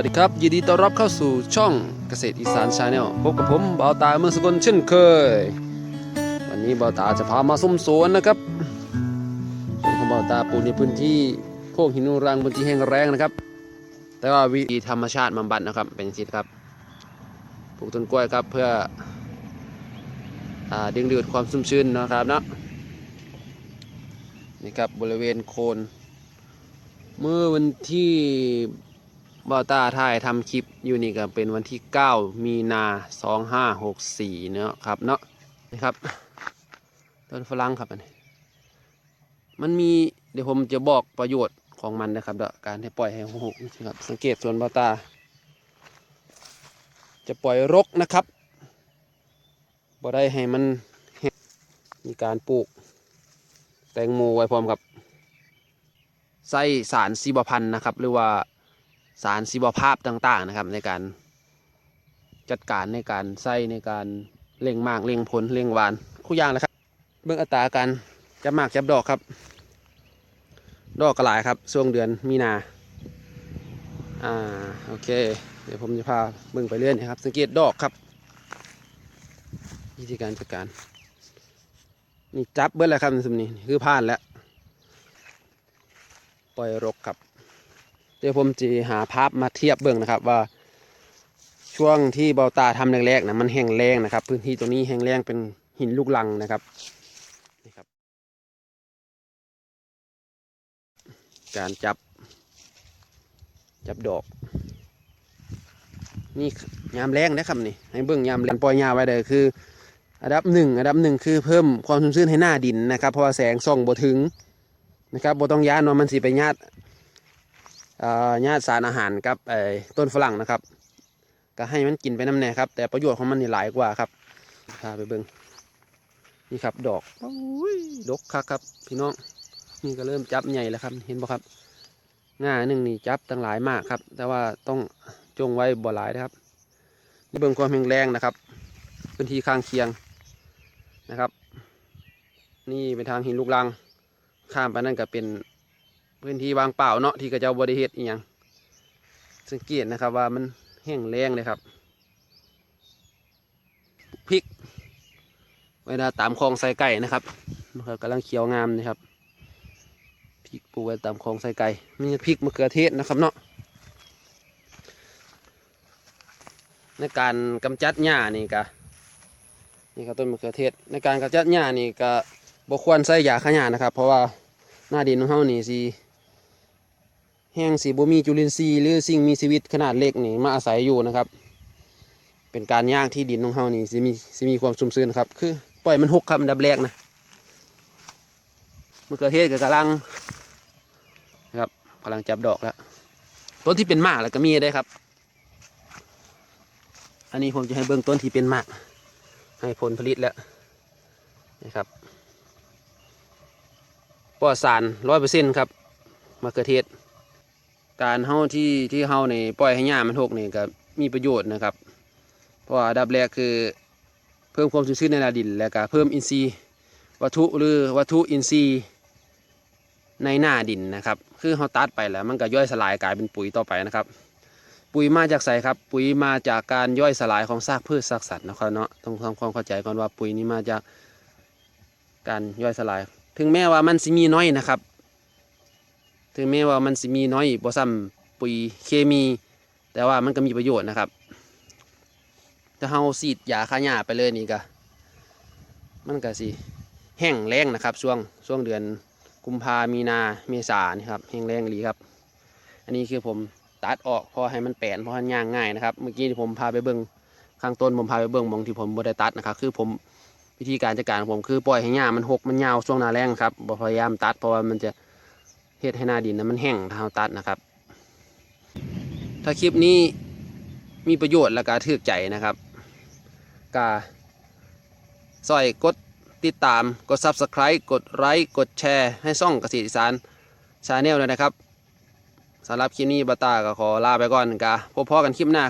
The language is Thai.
วัสดีครับยินดีต้อนรับเข้าสู่ช่องเกษตรอีสานชาแนลพบกับผมบ่าวตาเมืองสกลเช่นเคย วันนี้บ่าวตาจะพามาส้มสวนนะครับสวนของบ่าวตาปลูกในพื้นที่โพวกหินูรังพื้นที่แห้งแรงนะครับ แต่ว่าวิธีธรรมชาติบำบัดนะครับเป็นสิครับปลูกต้นกล้วยครับเพื่ออดึงดูดความชุ่มชื้นนะครับเนาะนี่ครับบริเวณโคนเมื่อวันที่ บอต้าถ่ายทำคลิปอยู่นี่ก็เป็นวันที่ 9 มีนา 2564 เนาะครับเนาะนี่ครับต้นฝรั่งครับอันนี้มันมีเดี๋ยวผมจะบอกประโยชน์ของมันนะครับเด้อการให้ปล่อยให้หกนะครับสังเกตส่วนบอต้า จะปล่อยรกนะครับบ่ได้ให้มันมีการปลูก แตงโมไว้พร้อมกับไส้สารซีบพันนะครับ หรือว่า สารซีบภาพต่างๆนะครับ ในการจัดการในการไส้ในการเล่งมากเล่งผลเล่งหวานคู่ย่างนะครับ เบื้องอัตราการจับหมากจับดอกครับ ดอกกระหลายครับช่วงเดือนมีนาอ่าโอเค เดี๋ยวผมจะพาเบิ่งไปเรื่อยนะครับ สังเกตดอกครับ วิธีการจัดการนี่จับเบิ้ลแล้วครับนสมนี้คือผ่านแล้ว ปล่อยรกครับ เดี๋ยวผมจะหาภาพมาเทียบเบิ่งนะครับว่าช่วงที่เบาตาทำแรกๆนะมันแห้งแรงนะครับ พื้นที่ตรงนี้แห้งแรงเป็นหินลูกลังนะครับนี่ครับ การจับ จับดอก นี่ยามแรงนะครับนี่ให้เบิ่งยามแรงปล่อยยาไว้เลยคืออันดับหนึ่งอันดับหนึ่งคือเพิ่มความชุ่มชื้นให้หน้าดินนะครับเพราะว่าแสงส่องบ่ถึงนะครับบ่ต้องย้านว่ามันสิไปญาติ ญาติสารอาหารกับต้นฝรั่งนะครับ ก็ให้มันกินไปน้ำแน่ครับ แต่ประโยชน์ของมันนี่หลายกว่าครับพาไปเบิ่งนี่ครับดอกอดกคักครับ พี่น้องนี่ก็เริ่มจับใหญ่แล้วครับ เห็นบ่ครับง่าหนึ่งนี่จับตั้งหลายมากครับ แต่ว่าต้องจงไว้บ่หลายนะครับนี่เบิ่งความแข็งแรงนะครับพื้นที่ข้างเคียงนะครับ นี่เป็นทางหินลูกรังข้ามไปนั่นก็เป็น พื้นที่วางเปล่าเนาะที่กระเจ้าบริเฮ็ดอีหยังสังเกตนะครับว่ามันแห้งแรงเลยครับพริกเวลาตามคลองใส่ไก่นะครับก็กำลังเขียวงามนะครับพริกปลูกไว้ตามคลองใส่ไก่มีพริกมะเขือเทศนะครับเนาะในการกำจัดหญ้านี่ก็นี่ครับต้นมะเขือเทศ ในการกำจัดหญ้านี่ก็บ่ควรใส่ยาฆ่าหญ้านะครับ เพราะว่าหน้าดินของเฮานี่สิ แห้งสีบ่มีจุลินทรีย์หรือสิ่งมีชีวิตขนาดเล็กนี่มาอาศัยอยู่นะครับ เป็นการย่างที่ดินของเฮานี่สิมีสิมีความชุ่มชื้นครับ คือปล่อยมันหกครับอันดับแรกนะมะเขือเทศกับกำลังนะครับกำลังจับดอกแล้วต้นที่เป็นหมากแล้วก็มีได้ครับ อันนี้ผมจะให้เบื้องต้นที่เป็นหมาก ให้ผลผลิตแล้วนะครับปลอดสารร้อยเปอร์เซ็นต์ครับมะเขือเทศ การเฮาที่ที่เฮาในปล่อยให้หญ้ามันหกนี่ก็มีประโยชน์นะครับ เพราะว่าอันดับแรกคือเพิ่มความชุ่มชื้นในนาดิน แล้วก็เพิ่มอินทรีย์วัตถุหรือวัตถุอินทรีย์ในหน้าดินนะครับ คือเฮาตัดไปแล้วมันก็ย่อยสลายกลายเป็นปุ๋ยต่อไปนะครับ ปุ๋ยมาจากไสครับ ปุ๋ยมาจากการย่อยสลายของซากพืชซากสัตว์นะครับเนาะต้องทำความเข้าใจก่อนว่าปุ๋ยนี้มาจากการย่อยสลาย ถึงแม้ว่ามันสิมีน้อยนะครับ ถึงแม้ว่ามันสิมีน้อยบ่ซ้ำปุ๋ยเคมี แต่ว่ามันก็มีประโยชน์นะครับถ้าเฮาฉีดยาฆ่าหญ้าไปเลยนี่ก็มันก็สิแห้งแล้งนะครับ ช่วงช่วงเดือนกุมภามีนาเมษานี่ครับแห้งแล้งอีครับ อันนี้คือผมตัดออกเพอให้มันแปนเพราะมันย่างง่ายนะครับ เมื่อกี้ที่ผมพาไปเบิ้งข้างต้นผมพาไปเบิ้งมองที่ผมบ่ได้ตัดนะครับ คือผมวิธีการจัดการของผมคือปล่อยให้หญ้ามันหกมันยาวช่วงหนาแรงครับพยายามตัดเพราะว่ามันจะ เฮ็ดให้หน้าดินนั้นมันแห้งถ้าเราตัดนะครับ ถ้าคลิปนี้มีประโยชน์และก็ถึกใจนะครับก็ซอยกดติดตามกด Subscribe กดไลค์กดแชร์ให้ซ่องเกษตรอีสานชาแนลเลยนะครับสำหรับคลิปนี้บาตาก็ขอลาไปก่อนกะพบพอกันคลิปหน้า